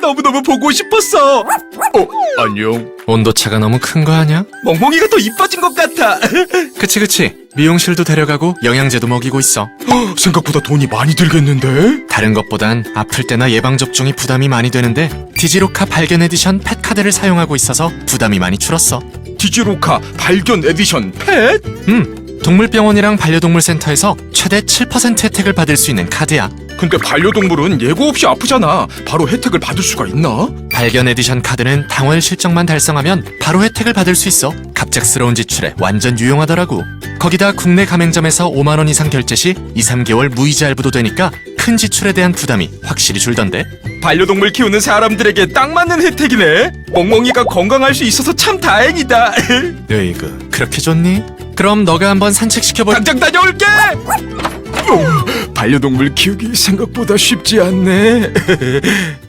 너무너무 보고 싶었어. 어, 안녕. 온도차가 너무 큰 거 아니야? 멍멍이가 더 이뻐진 것 같아. 그치 그치 미용실도 데려가고 영양제도 먹이고 있어 생각보다 돈이 많이 들겠는데? 다른 것보단 아플 때나 예방접종이 부담이 많이 되는데 디지로카 발견 에디션 펫 카드를 사용하고 있어서 부담이 많이 줄었어 디지로카 발견 에디션 펫? 음 동물병원이랑 반려동물 센터에서 최대 7% 혜택을 받을 수 있는 카드야 근데 반려동물은 예고 없이 아프잖아. 바로 혜택을 받을 수가 있나? 발견 에디션 카드는 당월 실적만 달성하면 바로 혜택을 받을 수 있어 갑작스러운 지출에 완전 유용하더라고 거기다 국내 가맹점에서 5만 원 이상 결제 시 2, 3개월 무이자 할부도 되니까 큰 지출에 대한 부담이 확실히 줄던데 반려동물 키우는 사람들에게 딱 맞는 혜택이네. 멍멍이가 건강할 수 있어서 참 다행이다. 으이그 그렇게 좋니? 그럼 너가 한번 산책시켜볼 당장 다녀올게. 어, 반려동물 키우기 생각보다 쉽지 않네.